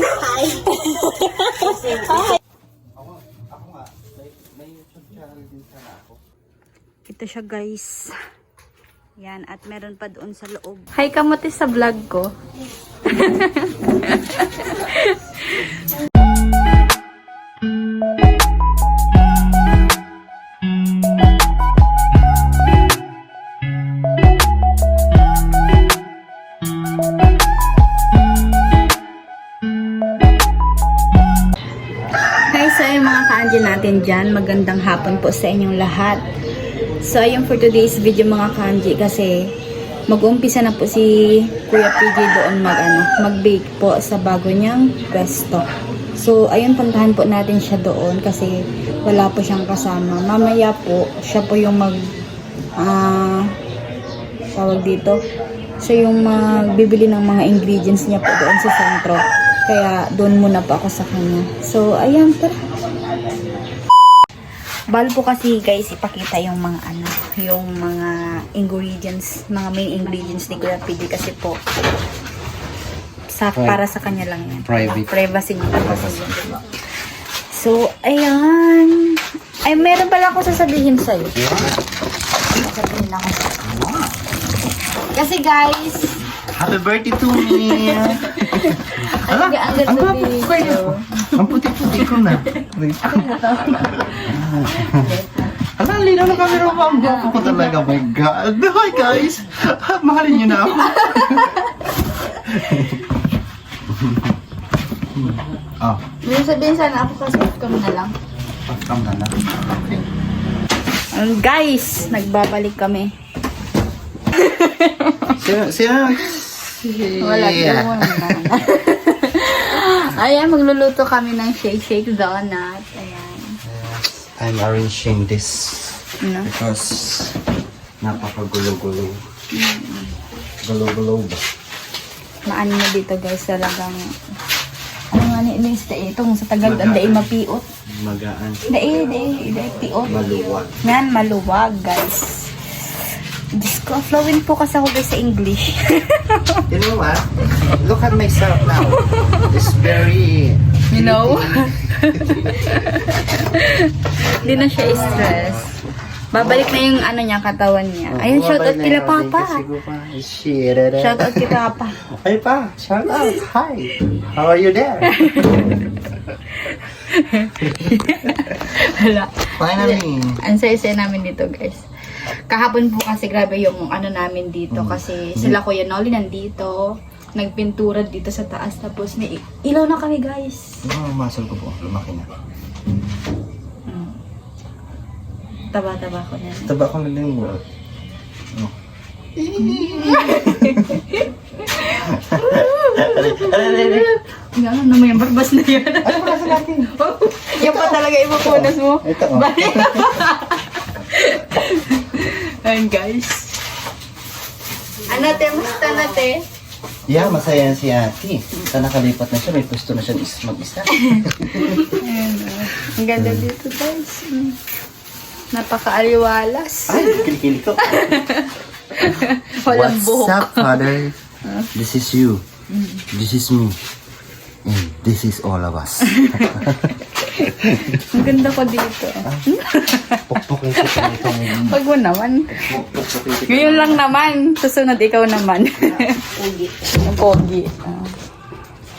Hi. Ako, ako nga, may, may YouTube channel din sana ako. Ito siya guys. Yan, at meron pa doon sa loob. Hi kamuti sa vlog ko. Hi kaanji natin dyan. Magandang hapon po sa inyong lahat. So, ayun for today's video mga kanji kasi mag-umpisa na po si Kuya PJ doon mag, ano, mag-bake po sa bago niyang pwesto. So, ayun, puntahan po natin siya doon kasi wala po siyang kasama. Mamaya po, siya po yung mag, ah, tawag dito, siya yung magbibili ng mga ingredients niya po doon sa sentro. Kaya doon muna po ako sa kanya. So, ayan, tara. Bal po kasi guys, ipakita yung mga ano, yung mga ingredients, mga main ingredients ni Kuya PD kasi po sa Pri- para sa kanya lang yan. Private. Privacy niya. Privacy. So, ayan. Ay, meron pala ako sasabihin sa'yo. Sasabihin ako. Kasi guys, Happy birthday to me! ang, ang ganda video. Ang puti-puti ko na. Hala, ang linaw na camera mo. Ang gwapo ko talaga. My God. Hi guys. Mahalin niyo na ako. oh, May sabihin sana ako kasi kami na lang. pagkam na na. Okay. Um, guys, nagbabalik kami. Sino, sino? Wala Yeah. yeah. Ayan, magluluto kami ng shake shake donut. Ayan. I'm arranging this Ano? because napakagulo-gulo. Gulo-gulo ba? Maano na dito guys, talagang ano nga ni Liz, itong sa Tagalog, ang daig mapiot. Magaan. Daig, daig, daig piot. Maluwag. Yan, maluwag guys. Diyos ko, flowing po kasi ako guys sa English. You know what? Look at myself now. It's very... you know? Hindi na siya stress. Babalik na yung ano niya, katawan niya. Ayun, shout out kila Papa. Shout out kila Papa. Hey pa, shout out. Hi. How are you there? Wala. Finally. Ang saya-saya namin dito, guys. Kahapon po kasi grabe yung ano namin dito kasi sila Kuya Nolly nandito. Nagpintura dito sa taas tapos may i- ilaw na kami, guys. Oh, muscle ko po. Lumaki na. Mm. Taba-taba ko na. Taba ko na din mo. Oh. Ano naman yung barbas na yan? Ano ba sa natin? yan pa talaga ipupunas mo. Ito, oh. Ayan, guys. Ano, te? Musta na, te? Yeah, masaya yan si ate. Sa nakalipat na siya, may pwesto na siya is- mag-isa. Ayan, oh. Ang ganda dito, guys. Mm. Napaka-aliwalas. Ay, kilikili ko. Walang What's buhok. up, father? This is you. This is me. And this is all of us. Ang ganda ko dito. Pukpukin ko sa ito. Pag mo naman. Ngayon lang naman. Susunod ikaw naman. Pogi. Pogi. Ah.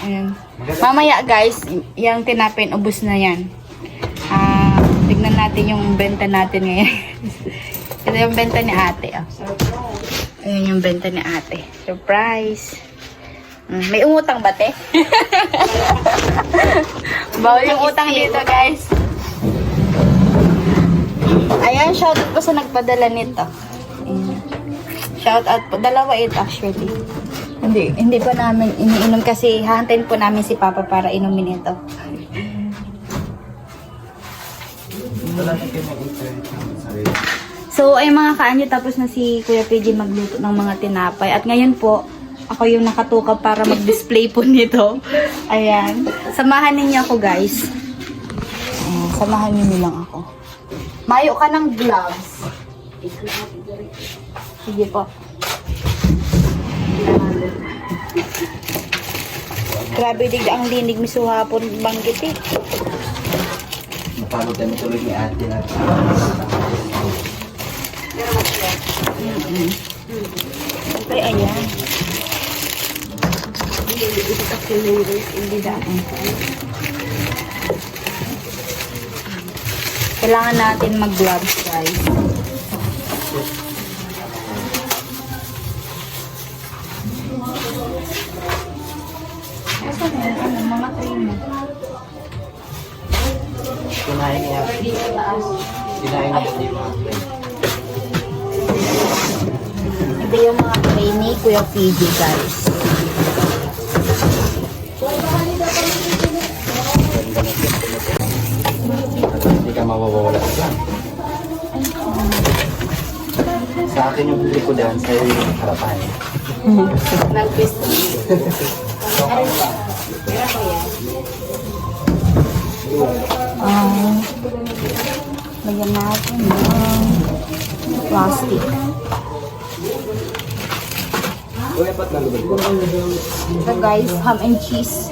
Ayan. Mamaya guys, yung tinapin, ubus na yan. Ah, tignan natin yung benta natin ngayon. Ito yung benta ni ate. Oh. Ayan yung benta ni ate. Surprise! Mm, may umutang ba, te? Bawal yung utang dito, guys. Ayan, shoutout ko sa nagpadala nito. Shoutout po. Dalawa ito actually. Hindi, hindi pa namin iniinom kasi hahantayin po namin si Papa para inumin ito. So, ay mga kaanyo, tapos na si Kuya PJ magluto ng mga tinapay. At ngayon po, ako yung nakatukap para mag-display po nito. Ayan. Samahan ninyo ako, guys. Ayan, samahan ninyo lang ako. Mayo ka ng gloves. Sige po. Grabe dig ang linig misuhapon banggit eh. Napagod tayo tuloy ni ate na. Okay, ayan. Hindi daan. Kailangan natin mag-gloves, guys. Asan na? Ano, mga mo? Kinain niya. Kinain niya di ba? Ito yung mga tray ni Kuya PJ, guys. Ka mawawala dyan. Sa akin yung likodan, sa'yo yung harapan. Nag-twist. Ah, lagyan natin ng plastic. Ito guys, ham and cheese.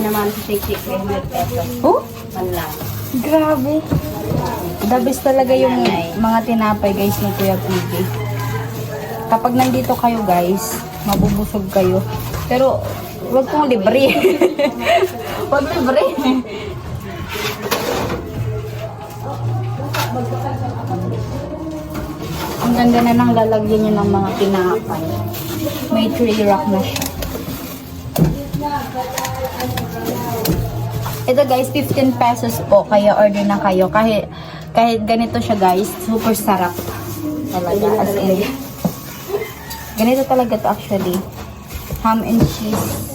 Hindi naman sa tik-tik 300 pesos. Oh, Man lang. grabe. The best talaga yung mga tinapay guys ni Kuya PJ. Kapag nandito kayo guys, mabubusog kayo. Pero, wag kong libre. wag libre. Ang ganda na nang lalagyan niyo ng mga tinapay. May tray rack na siya. Ito guys, 15 pesos po. Kaya order na kayo. Kahit, kahit ganito siya guys, super sarap. Talaga, as in. Ganito talaga to actually. Ham and cheese.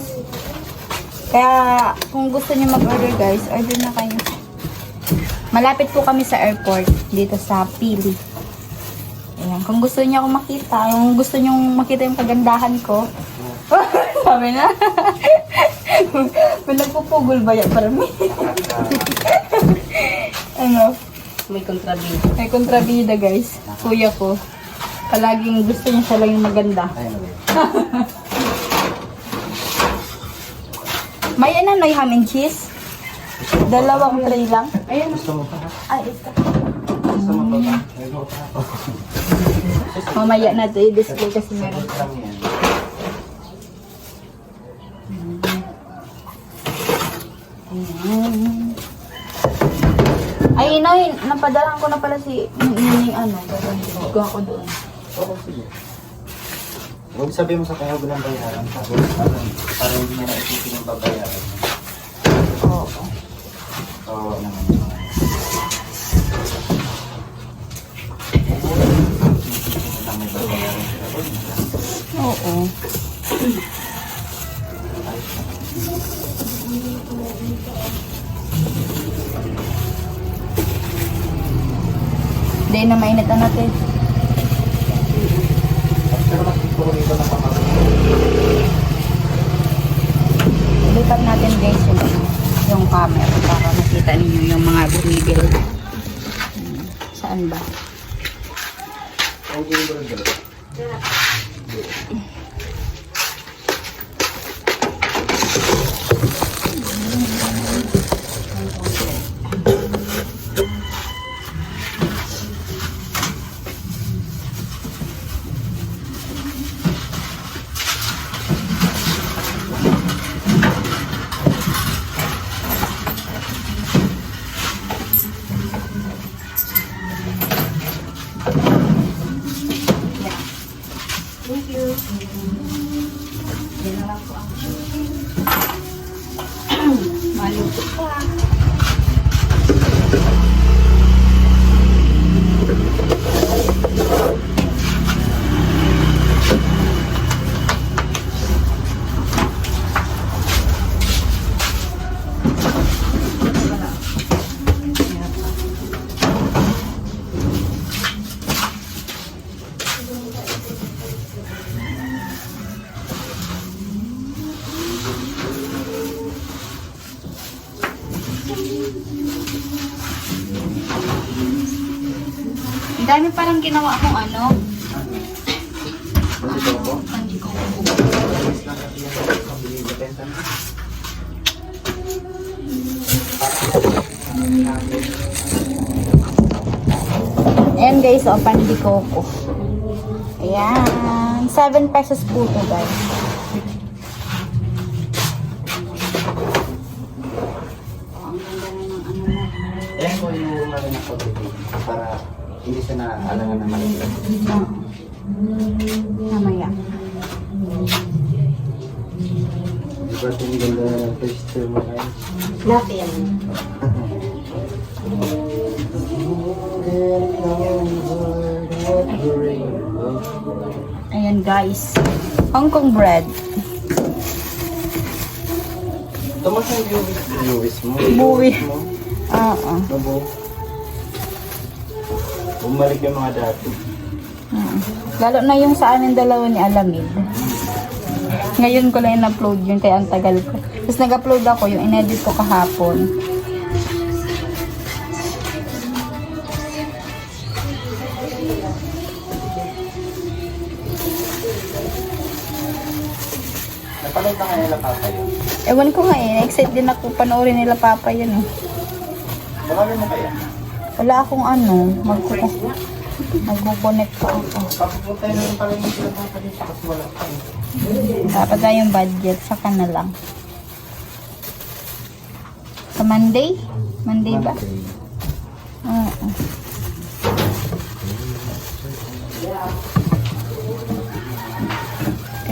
Kaya, kung gusto niyo mag-order guys, order na kayo. Malapit po kami sa airport, dito sa Pili. Ayan. Kung gusto niyo ako makita, kung gusto niyo makita yung kagandahan ko, sabi na. May nagpupugol ba yan para me? ano? May kontrabida. May kontrabida guys. Kuya ko. Palaging gusto niya siya lang yung maganda. May ano na ham and cheese? Dalawang tray lang? Ayan. Gusto mo pa? Ay, ito. Gusto mo pa ba? Pa. Mamaya na ito i-display kasi meron. Lang yan. Ayan. Ay, inay, napadalan ko na pala si yung ano, gagawin ko ako doon. Oo, sige. Huwag sabihin mo sa kanya bilang bayaran. Tapos, parang, parang hindi niya naisipin yung babayaran. Oo. Oo naman yung mga. Na may babayaran sila. Huwag na. Oo. Hindi na mainit na natin. Guys, o, pandikoko. Ayan. 7 pesos po to guys. Na. Ayan po yung ano na photo para hindi siya naalangan na maliit. Mamaya. Di ba ito yung ganda ng picture mo guys? Natin. Ayan guys. Hong Kong bread. Tumas ang viewers, viewers mo. Buwi. Viewers mo. Oo. Bumalik yung mga dati. Lalo na yung sa amin dalawa ni Alamid. Ngayon ko lang in-upload yun, kaya ang tagal ko. Tapos nag-upload ako, yung in-edit ko kahapon. Papa yun. Ewan ko nga eh, excited din ako panoorin nila Papa yun eh. Bakit mo kaya? Wala akong ano, magkuko. Magkukonect pa ako. Papupunta na rin pala yung sila papa dito kasi wala pa eh. Dapat na yung budget, saka na lang. Sa Monday? Monday ba? Oo.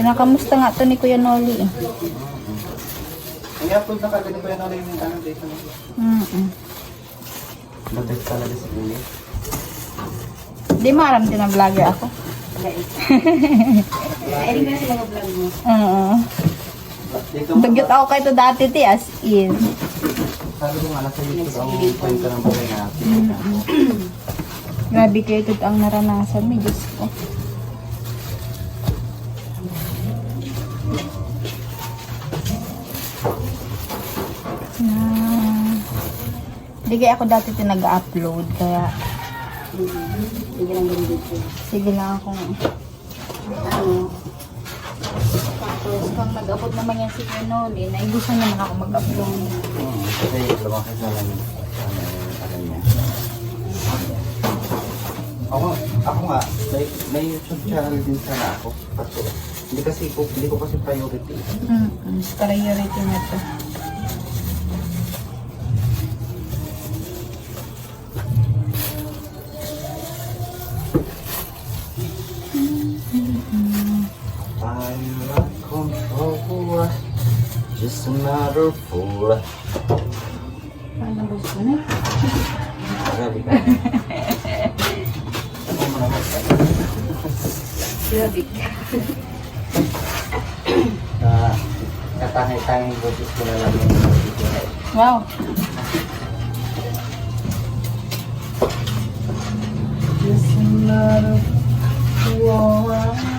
Kinakamusta nga to ni Kuya Noli eh. Ang i-upload na kagad ko yung ano yung ano dito. Mm Matik talaga si Lili. Di maram din na vlogger ako. Hindi kasi mga vlog mo. Oo. Dugyot ako kayo to dati ti as in. Sabi ko nga nasa YouTube ang kwento ng buhay natin. Grabe kayo ito ang naranasan mo, Diyos ko. Hindi kaya ako dati tinag-upload, kaya Hindi lang ganun dito. sige lang akong... Ano? Tapos kung nag-upload naman yan si Pinoli, naibusan naman ako mag-upload. Hmm, Kasi lumaki na lang ano yung ano niya. Ako, ako nga, may, may YouTube channel din sana ako. Kaso, hindi kasi ko, hindi ko kasi priority. Mm-mm, priority na to. Naman. Grabe. Ah, katangay-tangay boses ko na lang yung video na ito. Wow. Just another fool.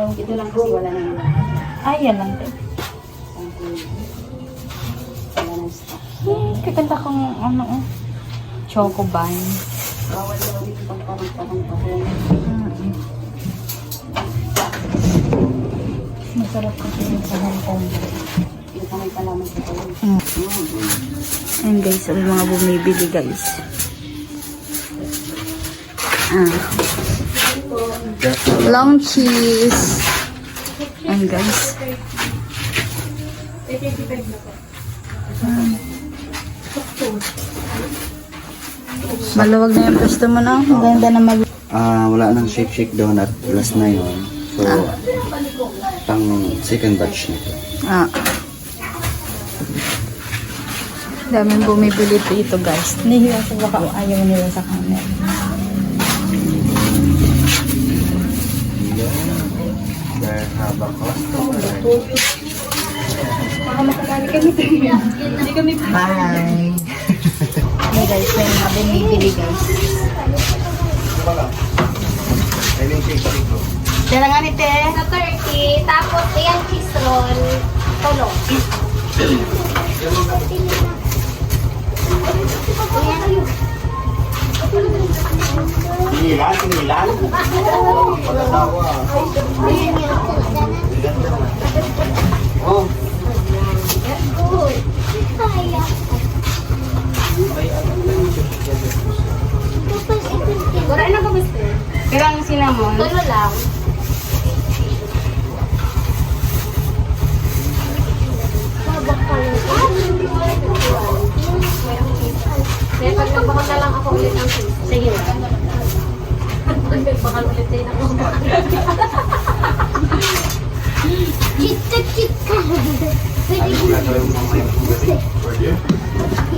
Ito lang kasi wala na wala. Ay, yan lang din. Wala na stock. Hmm, kaganda kong ano oh. Choco bun. Bawal daw dito pag parang-parang-parang. Mm. Masarap kasi yung sa Hong Kong. Yung kamay pa lamang sa tayo. Mm. Ayan guys, ang mga bumibili guys. Ah. Long cheese. Ayan guys. Maluwag na yung pwesto mo na. Ang ganda na mag... Ah, wala nang shake shake donut. Last na yun. So, pang second batch nito. Ah. Daming bumibili dito guys. Nihiya sa baka ayaw nila sa camera. Dahil habang customer. Baka makakali kami. Hindi kami Bye. Hey guys, may mga guys. Kaya nga ni Te. Sa turkey, tapos ayan cheese roll, tulog. Ayan. Singilan, singilan. Pag-asawa. Oh. Wala na ba gusto? Pirang cinnamon? Tulo lang. Kaya pag nagbakal na lang ako ulit ang cheese. Sige na. Nagbakal ulit din ako.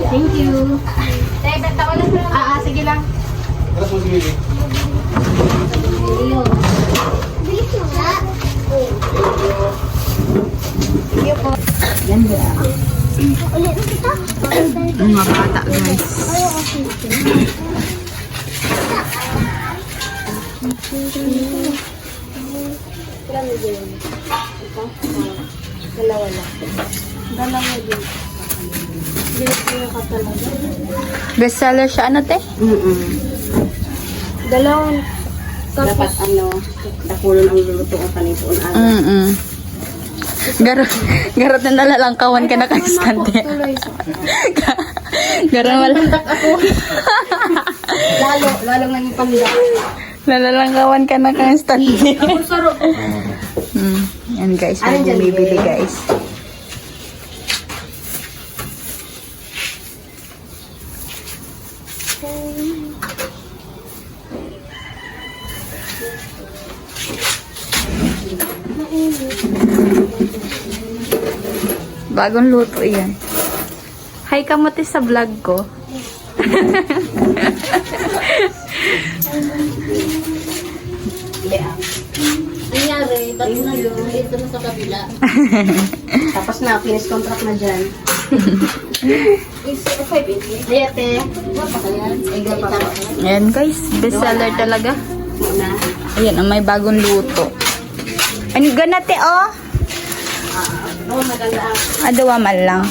Thank you. Tay, benta ko lang sila. Ah, ah, sige lang. Ayun. Ang mga bata, guys. Dalawa lang. Dalawa din. Bestseller siya, ano, te? Mm-mm. Dalawang dapat ano, dakulon ang luluto ang panitoon ano. Mm-mm. Garo, garo na nalalangkawan ka na kanstante. garo wala. Lalo, lalo nga yung pamilya. Nalalangkawan ka na kanstante. Ang sarap. mm. Yan guys, may bumibili guys. Bagong luto yan. Hi kamote sa vlog ko. Nangyari, ba't na yun? Ito na sa kabila. Tapos na, finish contract na dyan. Ayate. Ayan guys, bestseller talaga. Muna. Ayan, ang may bagong luto. Ano ganate oh? Adawa man lang.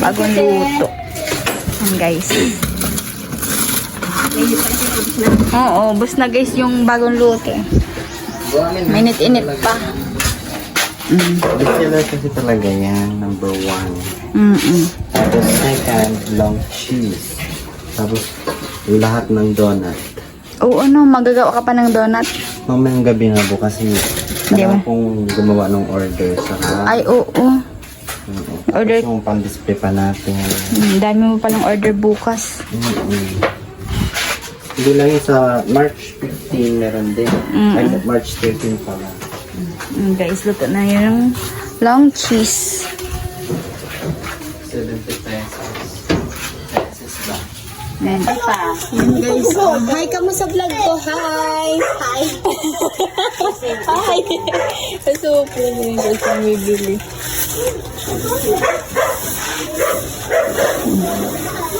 Bagong luto. Ayan guys. Oo, bus na guys yung bagong luto. Minute-init pa. Mm. Bestseller kasi talaga yan, number one. Mm-mm. Tapos second, long cheese. Tapos lahat ng donut. Oo, ano, magagawa ka pa ng donut? Mamayang gabi na po kasi Kaya ba? pong gumawa ng order sa Ay, oo. order- Tapos yung pan-display pa natin. Mm, dami mo palang order bukas. Mm-mm. Hindi lang yung sa March 15 meron din. Mm-mm. Ay, March 13 pala. Mm, guys, luto na yung long cheese. Ayan. Ayan guys. Oh, hi ka mo sa vlog ko. Hi. Hi. hi. Kasupo mo yung guys ang bibili. guys,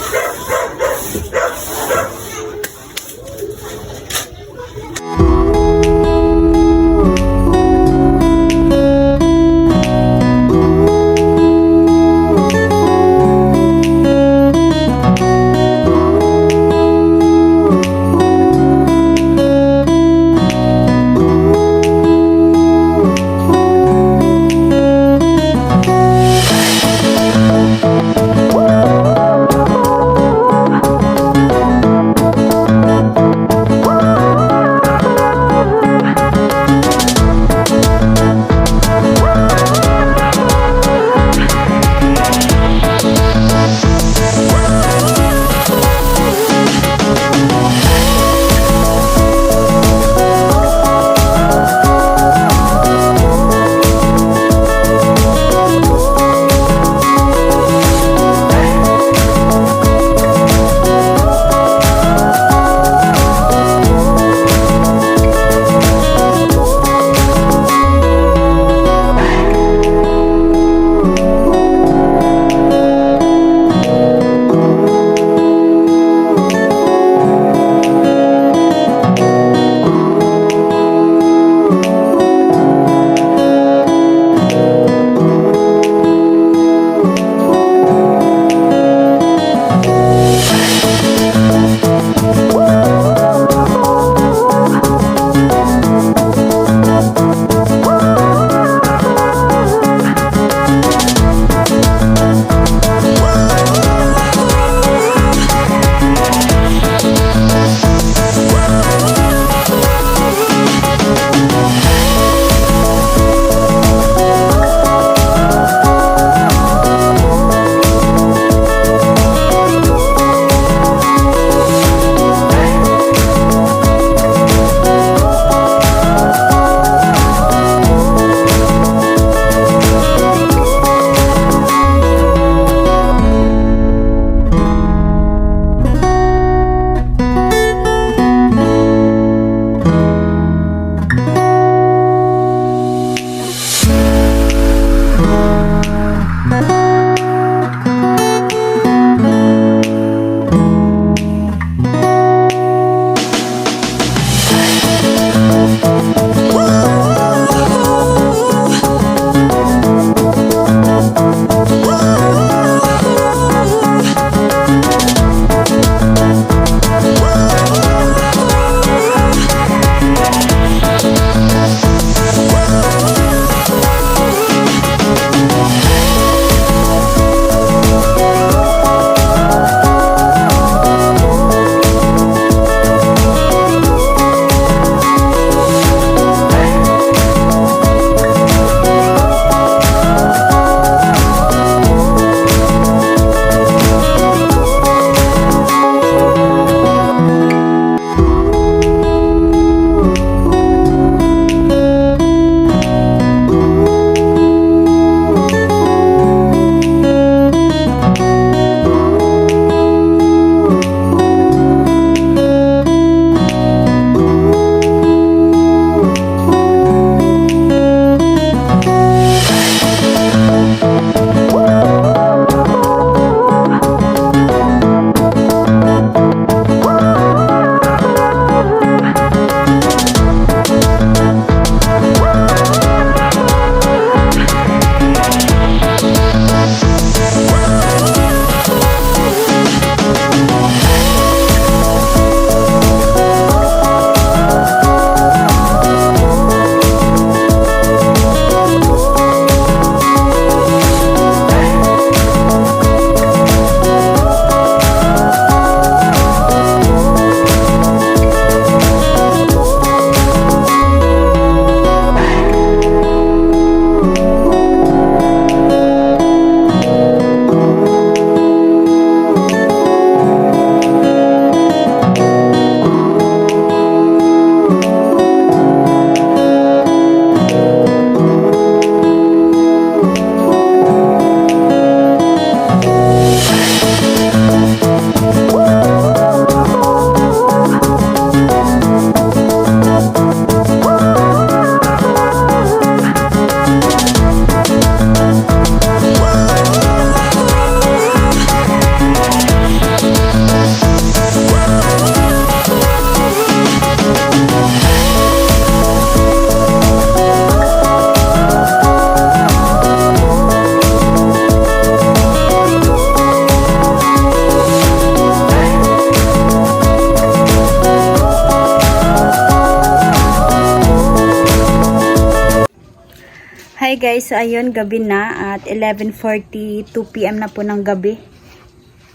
ayun, gabi na at 11.42 p.m. na po ng gabi.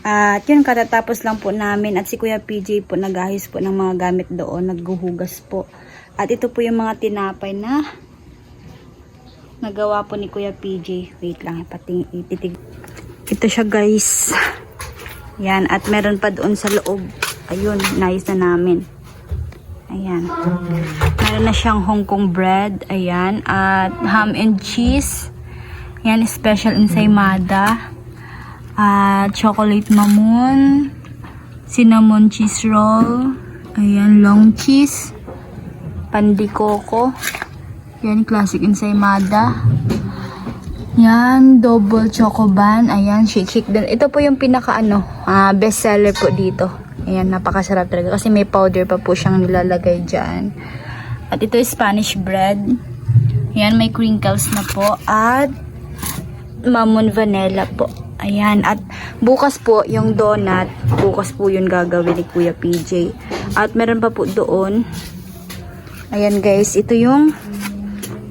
At yun, katatapos lang po namin at si Kuya PJ po nagahis po ng mga gamit doon, nagguhugas po. At ito po yung mga tinapay na nagawa po ni Kuya PJ. Wait lang, ipating, ititig. Ito siya guys. Yan, at meron pa doon sa loob. Ayun, nice na namin. Ayan. Meron na siyang Hong Kong bread. Ayan. At ham and cheese. Ayan, special ensaymada. At chocolate mamoon. Cinnamon cheese roll. Ayan, long cheese. Pandikoko. Ayan, classic ensaymada. Yan, double chocoban. Ayan, shake shake din. Ito po yung pinaka ano, ah, best seller po dito. Ayan, napakasarap talaga kasi may powder pa po siyang nilalagay dyan. At ito is Spanish bread. Ayan, may crinkles na po. At mamon vanilla po. Ayan, at bukas po yung donut, bukas po yun gagawin ni Kuya PJ. At meron pa po doon. Ayan guys, ito yung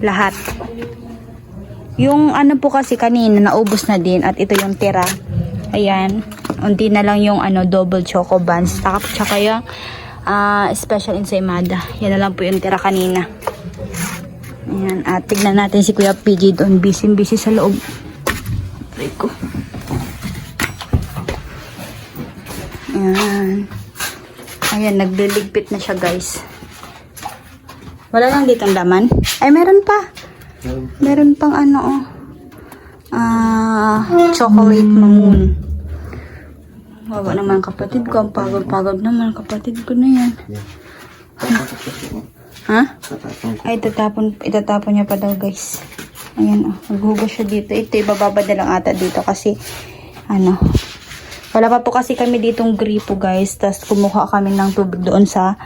lahat. Yung ano po kasi kanina, naubos na din at ito yung tira. Ayan. Unti na lang yung ano, double choco buns. Tsaka, tsaka yung ah, special ensaymada. Yan na lang po yung tira kanina. Ayan. At tignan natin si Kuya PG doon. Busy-busy sa loob. Aray ko. Ayan. Ayan, nagliligpit na siya guys. Wala lang ditong laman. Ay, meron pa. Meron pang ano, oh. Ah, chocolate mamoon. Wawa naman kapatid ko. Ang pagod-pagod naman kapatid ko na yan. Ha? Ay, itatapon, itatapon niya pa daw guys. Ayan, oh. Maghugas siya dito. Ito, ibababa na lang ata dito kasi, ano, wala pa po kasi kami ditong gripo guys. Tapos kumuha kami ng tubig doon sa,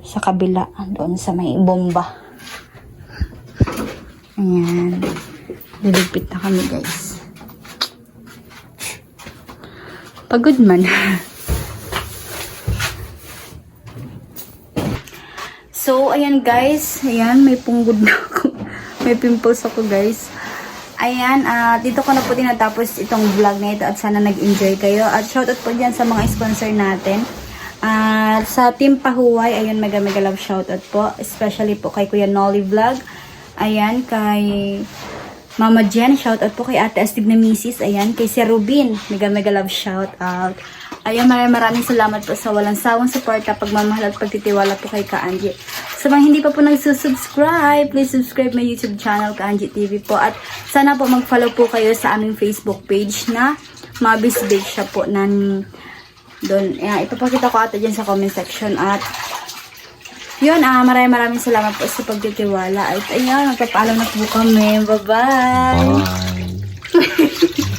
sa kabila. Doon sa may bomba. Ayan. Liligpit na kami, guys. Pagod man. so, ayan guys. Ayan, may punggod na ako. may pimples ako, guys. Ayan, ah, dito ko na po tinatapos itong vlog na ito at sana nag-enjoy kayo. At shoutout po dyan sa mga sponsor natin. At sa Team Pahuway, ayun, mega mega love shoutout po. Especially po kay Kuya Nolly Vlog. Ayan, kay Mama Jen, shoutout po kay Ate Astig na Mrs. Ayan, kay Sir Rubin, mega mega love shoutout. Ayan, maraming maraming salamat po sa walang sawang suporta, pagmamahal at pagtitiwala po kay Ka-Angie. Sa mga hindi pa po nagsusubscribe, please subscribe my YouTube channel, Ka-Angie TV po. At sana po mag-follow po kayo sa aming Facebook page na Mabis Bake Shop po nan doon. Ayan, ipapakita ko ata dyan sa comment section at yun, ah, maraming maraming salamat po sa pagtitiwala. At ayun, magpapaalam na po kami. Bye-bye. Bye. -bye. Bye.